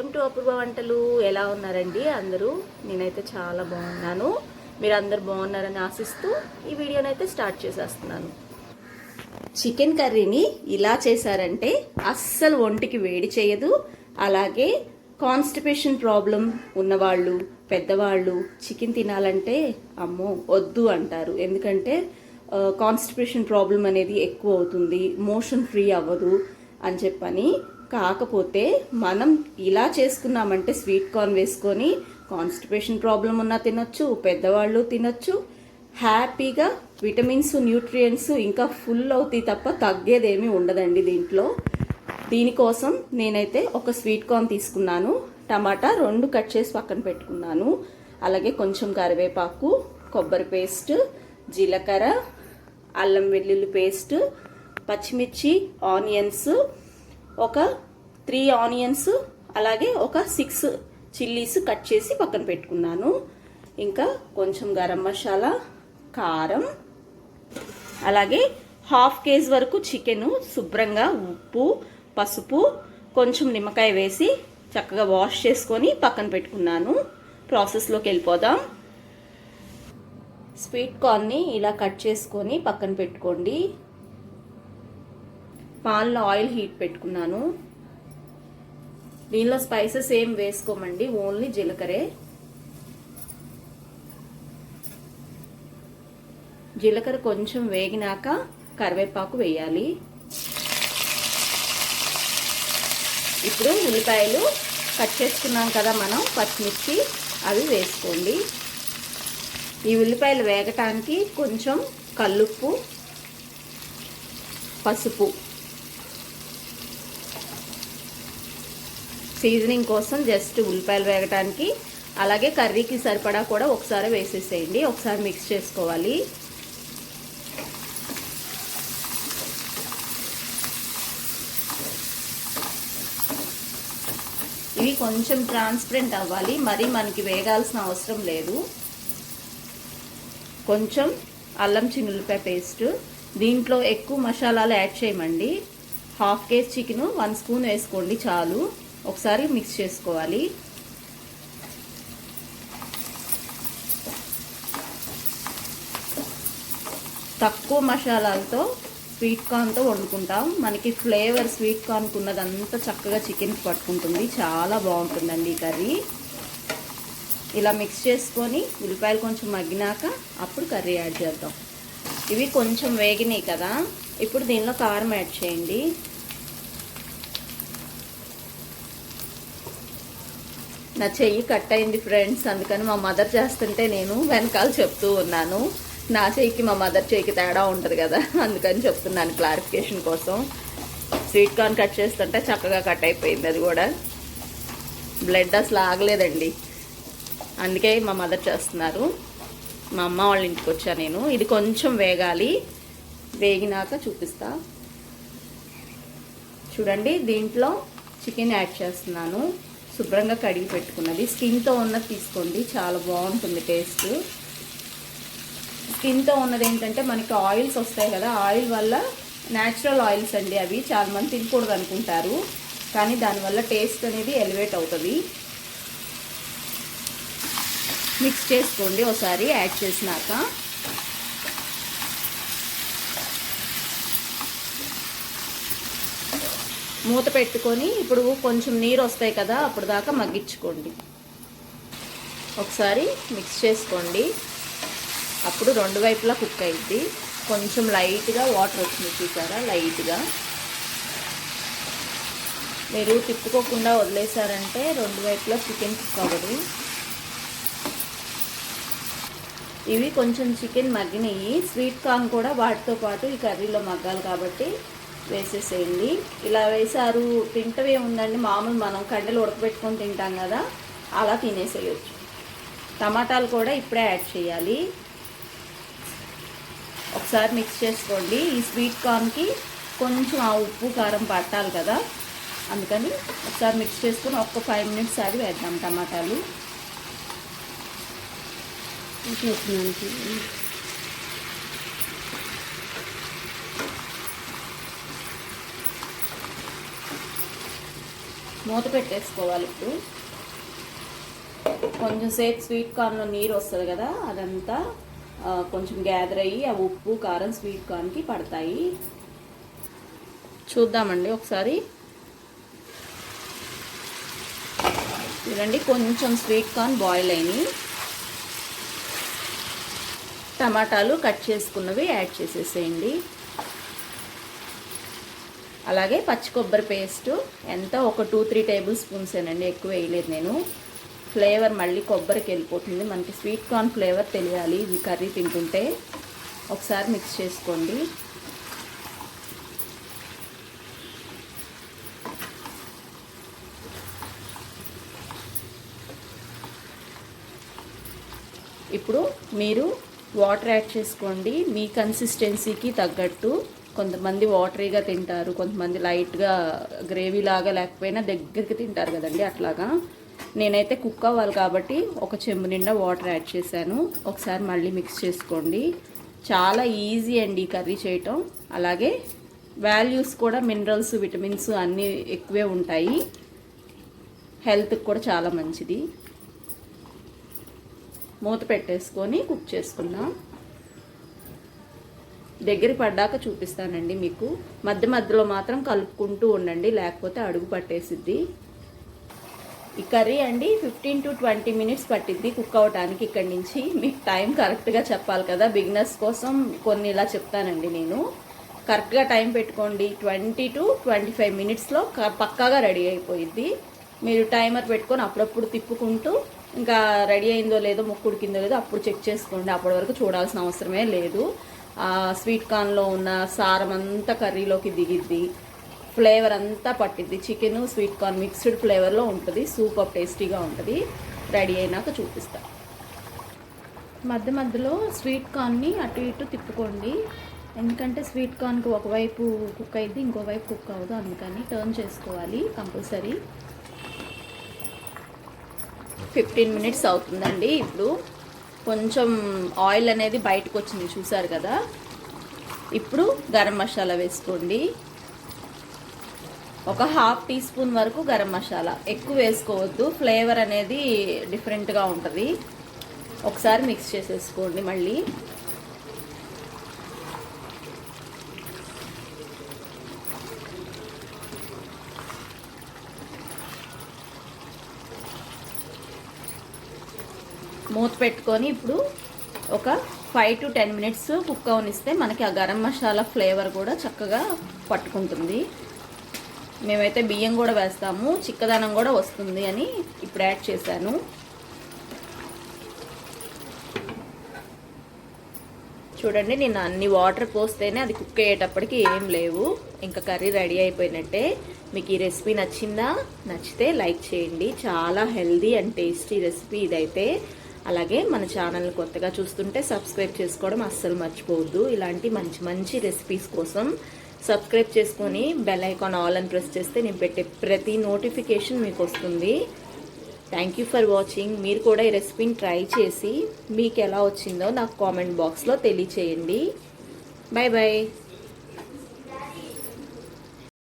అపూర్వ వంటలు. ఎలా ఉన్నారండి? అందరూ? నేనైతే చాలా బాగున్నాను. మీరు అందరు బాగున్నారని ఆశిస్తూ ఈ వీడియోనైతే స్టార్ట్ చేసేస్తున్నాను. చికెన్ కర్రీని ఇలా చేశారంటే అస్సలు ఒంటికి వేడి చేయదు. అలాగే కాన్స్టిపేషన్ ప్రాబ్లం ఉన్నవాళ్ళు పెద్దవాళ్ళు చికెన్ తినాలంటే అమ్మో వద్దు అంటారు. ఎందుకంటే కాన్స్టిపేషన్ ప్రాబ్లం అనేది ఎక్కువ అవుతుంది. మోషన్ ఫ్రీ అవ్వదు అని చెప్పని కాకపోతే మనం ఇలా చేసుకున్నామంటే స్వీట్ కార్న్ వేసుకొని కాన్స్టిపేషన్ ప్రాబ్లం ఉన్నా తినచ్చు పెద్దవాళ్ళు తినొచ్చు. హ్యాపీగా విటమిన్స్ న్యూట్రియంట్స్ ఇంకా ఫుల్ అవుతాయి తప్ప తగ్గేదేమీ ఉండదండి దీంట్లో. దీనికోసం నేనైతే ఒక స్వీట్ కార్న్ తీసుకున్నాను. టమాటా రెండు కట్ చేసి పక్కన పెట్టుకున్నాను. అలాగే కొంచెం కరివేపాకు కొబ్బరి పేస్ట్ జీలకర్ర అల్లం వెల్లుల్లి పేస్ట్ పచ్చిమిర్చి ఆనియన్స్ ఒక త్రీ ఆనియన్స్ అలాగే ఒక సిక్స్ చిల్లీస్ కట్ చేసి పక్కన పెట్టుకున్నాను. ఇంకా కొంచెం గరం మసాలా కారం అలాగే హాఫ్ కేజీ వరకు చికెను శుభ్రంగా ఉప్పు పసుపు కొంచెం నిమ్మకాయ వేసి చక్కగా వాష్ చేసుకొని పక్కన పెట్టుకున్నాను. ప్రాసెస్లోకి వెళ్ళిపోదాం. స్వీట్ కార్న్ని ఇలా కట్ చేసుకొని పక్కన పెట్టుకోండి. పాన్లో ఆయిల్ హీట్ పెట్టుకున్నాను. దీనిలో స్పైసెస్ ఏం వేసుకోమండి? ఓన్లీ జీలకర్రే. జీలకర్ర కొంచెం వేగినాక కరివేపాకు వేయాలి. ఇప్పుడు ఉల్లిపాయలు కట్ చేసుకున్నాం కదా మనం పచ్చిమిర్చి అవి వేసుకోండి. ఈ ఉల్లిపాయలు వేగటానికి కొంచెం కల్లుప్పు పసుపు సీజనింగ్ కోసం జస్ట్ ఉల్లిపాయలు వేగటానికి అలాగే కర్రీకి సరిపడా కూడా ఒకసారి వేసేసేయండి. ఒకసారి మిక్స్ చేసుకోవాలి. ఇవి కొంచెం ట్రాన్స్పరెంట్ అవ్వాలి. మరి మనకి వేగాల్సిన అవసరం లేదు. కొంచెం అల్లం చిన్నులపాయ పేస్ట్ దీంట్లో ఎక్కువ మసాలాలు యాడ్ చేయమండి. Half KG chicken one spoon వేసుకోండి చాలు. ఒకసారి మిక్స్ చేసుకోవాలి. తక్కువ మసాలాలతో స్వీట్ కార్న్తో వండుకుంటాం. మనకి ఫ్లేవర్ స్వీట్ కార్న్కి ఉన్నదంతా చక్కగా చికెన్కి పట్టుకుంటుంది. చాలా బాగుంటుందండి ఈ కర్రీ. ఇలా మిక్స్ చేసుకొని ఉల్లిపాయలు కొంచెం మగ్గినాక అప్పుడు కర్రీ యాడ్ చేద్దాం. ఇవి కొంచెం వేగినాయి కదా. ఇప్పుడు దీనిలో కారం యాడ్ చేయండి. నా చెయ్యి కట్ అయింది ఫ్రెండ్స్ అందుకని మా మదర్ చేస్తుంటే నేను వెనకాల చెప్తూ ఉన్నాను. నా చెయ్యికి మా మదర్ చెయ్యికి తేడా ఉంటుంది కదా అందుకని చెప్తున్నాను క్లారిఫికేషన్ కోసం. స్వీట్ కార్న్ కట్ చేస్తుంటే చక్కగా కట్ అయిపోయింది అది కూడా. బ్లడ్ అసలు ఆగలేదండి. అందుకే మా మదర్ చేస్తున్నారు. మా అమ్మ వాళ్ళ ఇంటికి వచ్చా నేను. ఇది కొంచెం వేగాలి. వేగినాక చూపిస్తా. చూడండి దీంట్లో చికెన్ యాడ్ చేస్తున్నాను. శుభ్రంగా కడిగి పెట్టుకున్నది. స్కిన్తో ఉన్నది తీసుకోండి. చాలా బాగుంటుంది టేస్ట్. స్కిన్తో ఉన్నది ఏంటంటే మనకి ఆయిల్స్ వస్తాయి కదా ఆయిల్ వల్ల న్యాచురల్ ఆయిల్స్ అండి అవి. చాలా మంది తినకూడదు అనుకుంటారు కానీ దానివల్ల టేస్ట్ అనేది ఎలివేట్ అవుతుంది. మిక్స్ చేసుకోండి ఒకసారి యాడ్ చేసినాక. మూత పెట్టుకొని ఇప్పుడు కొంచెం నీరు వస్తాయి కదా అప్పుడు దాకా మగ్గించుకోండి. ఒకసారి మిక్స్ చేసుకోండి. అప్పుడు రెండు వైపులా కుక్ అయింది కొంచెం లైట్గా వాటర్ వచ్చింది చూసారా? లైట్గా మీరు తిప్పుకోకుండా వదిలేశారంటే రెండు వైపులా చికెన్ కుక్ అవ్వదు. ఇవి కొంచెం చికెన్ మగ్గినాయి. స్వీట్ కార్న్ కూడా వాటితో పాటు ఈ కర్రీలో మగ్గాలి కాబట్టి వేసేసేయండి. ఇలా వేసారు తింటవే ఉందండి. మామూలు మనం కండలు ఉడకబెట్టుకొని తింటాం కదా అలా తినేసేయచ్చు. టమాటాలు కూడా ఇప్పుడే యాడ్ చేయాలి. ఒకసారి మిక్స్ చేసుకోండి. ఈ స్వీట్ కార్న్కి కొంచెం ఆ ఉప్పు కారం పట్టాలి కదా. అందుకని ఒకసారి మిక్స్ చేసుకొని ఒక్క ఫైవ్ మినిట్స్ అది వేద్దాం టమాటాలు. మూత పెట్టేసుకోవాలి ఇప్పుడు. కొంచెం సేపు స్వీట్ కార్న్లో నీరు వస్తుంది కదా అదంతా కొంచెం గ్యాదర్ అయ్యి ఆ ఉప్పు కారం స్వీట్ కార్న్కి పడతాయి. చూద్దామండి ఒకసారి. చూడండి కొంచెం స్వీట్ కార్న్ బాయిల్ అయినాయి. టమాటాలు కట్ చేసుకున్నవి యాడ్ చేసేసేయండి. అలాగే పచ్చి కొబ్బరి పేస్ట్. ఎంత? ఒక టూ త్రీ టేబుల్ స్పూన్స్ ఏనండి ఎక్కువ వేయలేదు నేను. ఫ్లేవర్ మళ్ళీ కొబ్బరికి వెళ్ళిపోతుంది. మనకి స్వీట్ కార్న్ ఫ్లేవర్ తెలియాలి ఇది కర్రీ తింటుంటే. ఒకసారి మిక్స్ చేసుకోండి. ఇప్పుడు మీరు వాటర్ యాడ్ చేసుకోండి. మీ కన్సిస్టెన్సీకి తగ్గట్టు. కొంతమంది వాటరీగా తింటారు కొంతమంది లైట్గా గ్రేవీ లాగా లేకపోయినా దగ్గరికి తింటారు కదండి అట్లాగా. నేనైతే కుక్ అవ్వాలి కాబట్టి ఒక చెంబు నిండా వాటర్ యాడ్ చేశాను. ఒకసారి మళ్ళీ మిక్స్ చేసుకోండి. చాలా ఈజీ అండి ఈ కర్రీ చేయటం. అలాగే వాల్యూస్ కూడా మినరల్స్ విటమిన్స్ అన్నీ ఎక్కువే ఉంటాయి. హెల్త్కి కూడా చాలా మంచిది. మూత పెట్టేసుకొని కుక్ చేసుకుందాం. దగ్గర పడ్డాక చూపిస్తానండి మీకు. మధ్య మధ్యలో మాత్రం కలుపుకుంటూ ఉండండి లేకపోతే అడుగు పట్టేసిద్ది. ఈ కర్రీ అండి ఫిఫ్టీన్ టు ట్వంటీ మినిట్స్ పట్టిద్ది కుక్ అవడానికి ఇక్కడి నుంచి. మీకు టైం కరెక్ట్గా చెప్పాలి కదా బిగినర్స్ కోసం కొన్ని ఇలా చెప్తానండి నేను. కరెక్ట్గా టైం పెట్టుకోండి ట్వంటీ టు ట్వంటీ ఫైవ్ మినిట్స్లో పక్కాగా రెడీ అయిపోయిద్ది. మీరు టైమర్ పెట్టుకొని అప్పుడప్పుడు తిప్పుకుంటూ ఇంకా రెడీ అయిందో లేదో ముక్కు ఉడికిందో లేదో అప్పుడు చెక్ చేసుకోండి. అప్పటి వరకు చూడాల్సిన అవసరమే లేదు. స్వీట్ కార్న్లో ఉన్న సారం అంతా కర్రీలోకి దిగిద్ది. ఫ్లేవర్ అంతా పట్టిద్ది. చికెన్ స్వీట్ కార్న్ మిక్స్డ్ ఫ్లేవర్లో ఉంటుంది. సూపర్ టేస్టీగా ఉంటుంది. రెడీ అయినాక చూపిస్తా. మధ్య మధ్యలో స్వీట్ కార్న్ని అటు ఇటు తిప్పుకోండి. ఎందుకంటే స్వీట్ కార్న్కి ఒకవైపు కుక్ అయింది ఇంకోవైపు కుక్ అవ్వదు. అందుకని టర్న్ చేసుకోవాలి కంపల్సరీ ఫిఫ్టీన్ మినిట్స్ అవుతుందండి ఇప్పుడు. కొంచెం ఆయిల్ అనేది బయటకు వచ్చింది చూసారు కదా? ఇప్పుడు గరం మసాలా వేసుకోండి. ఒక హాఫ్ టీ స్పూన్ వరకు గరం మసాలా. ఎక్కువ వేసుకోవద్దు ఫ్లేవర్ అనేది డిఫరెంట్గా ఉంటుంది. ఒకసారి మిక్స్ చేసేసుకోండి మళ్ళీ. మూత పెట్టుకొని ఇప్పుడు ఒక five to ten minutes cook అవనిస్తే మనకి ఆ గరం మసాలా ఫ్లేవర్ కూడా చక్కగా పట్టుకుంటుంది. మేమైతే బియ్యం కూడా వేస్తాము చిక్కదనం కూడా వస్తుంది అని ఇప్పుడు యాడ్ చేశాను. చూడండి నేను అన్ని వాటర్ పోస్తేనే అది కుక్ అయ్యేటప్పటికి ఏం లేవు. ఇంకా కర్రీ రెడీ అయిపోయినట్టే. మీకు ఈ రెసిపీ నచ్చిందా? నచ్చితే లైక్ చేయండి. చాలా హెల్దీ అండ్ టేస్టీ రెసిపీ ఇదైతే. అలాగే మన ఛానల్ని కొత్తగా చూస్తుంటే సబ్స్క్రైబ్ చేసుకోవడం అస్సలు మర్చిపోవద్దు. ఇలాంటి మంచి మంచి రెసిపీస్ కోసం సబ్స్క్రైబ్ చేసుకొని బెల్ ఐకాన్ ఆల్ అని ప్రెస్ చేస్తే నేను పెట్టే ప్రతి నోటిఫికేషన్ మీకు వస్తుంది. థ్యాంక్ యూ ఫర్ వాచింగ్ మీరు కూడా ఈ రెసిపీని ట్రై చేసి మీకు ఎలా వచ్చిందో నాకు కామెంట్ బాక్స్లో తెలియచేయండి. Bye bye